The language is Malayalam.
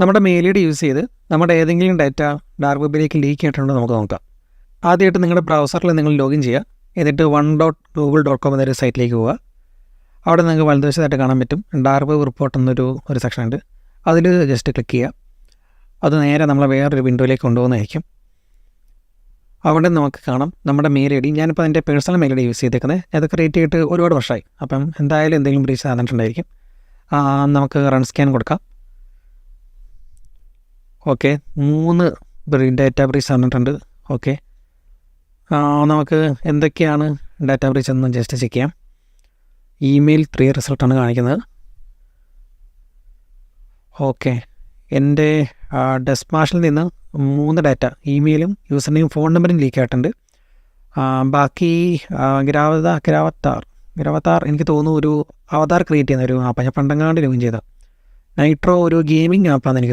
നമ്മുടെ മെയിൽ യൂസ് ചെയ്ത് നമ്മുടെ ഏതെങ്കിലും ഡാറ്റ ഡാർക്ക് വെബിലേക്ക് ലീക്ക് ആയിട്ടുണ്ടോ നമുക്ക് നോക്കാം. ആദ്യമായിട്ട് നിങ്ങളുടെ ബ്രൗസറിൽ നിങ്ങൾ ലോഗിൻ ചെയ്യുക. എന്നിട്ട് one dot Google dot com എന്നൊരു സൈറ്റിലേക്ക് പോവുക. അവിടെ നിങ്ങൾക്ക് വലതുവശത്തായിട്ട് കാണാൻ പറ്റും. ഡാർക്ക് വെബ് റിപ്പോർട്ട് എന്നൊരു ഒരു സെക്ഷൻ ഉണ്ട്. അതിൽ ജസ്റ്റ് ക്ലിക്ക് ചെയ്യുക. അത് നേരെ നമ്മളെ വേറൊരു വിൻഡോയിലേക്ക് കൊണ്ടുപോകുന്നതായിരിക്കും. അവിടെ നമുക്ക് കാണാം നമ്മുടെ മെയിൽ ഐ ഡി ഞാനിപ്പോൾ എന്റെ personal mail I D use ചെയ്തേക്കുന്നത് അത് ക്രിയേറ്റ് ചെയ്തിട്ട് ഒരുപാട് വർഷമായി അപ്പം എന്തായാലും എന്തെങ്കിലും ബ്രീച്ച് നടന്നിട്ടുണ്ടായിരിക്കും നമുക്ക് റൺ സ്കാൻ കൊടുക്കാം. ഓക്കെ. മൂന്ന് ഡാറ്റ ബ്രീച്ച് നടന്നിട്ടുണ്ട് ഓക്കെ. നമുക്ക് എന്തൊക്കെയാണ് ഡാറ്റ ബ്രീച്ച് എന്ന് ജസ്റ്റ് ചെക്ക് ചെയ്യാം. ഇമെയിൽ ത്രീ റിസൾട്ടാണ് കാണിക്കുന്നത്. ഓക്കെ. എന്റെ ഡെസ്മാഷിൽ നിന്ന് മൂന്ന് ഡാറ്റ ഇമെയിലും യൂസർ നെയിം ഫോൺ നമ്പറും ലീക്ക് ആയിട്ടുണ്ട്. ബാക്കി ഗ്രാവത ഗ്രാവത്താർ ഗ്രാവത്താർ എനിക്ക് തോന്നുന്നു ഒരു അവതാർ ക്രിയേറ്റ് ചെയ്യുന്ന ഒരു ആപ്പാണ് ഞാൻ പണ്ടങ്ങാണ്ട് ലോഗിൻ ചെയ്ത നൈട്രോ ഒരു ഗെയിമിംഗ് ആപ്പാണെന്ന് എനിക്ക്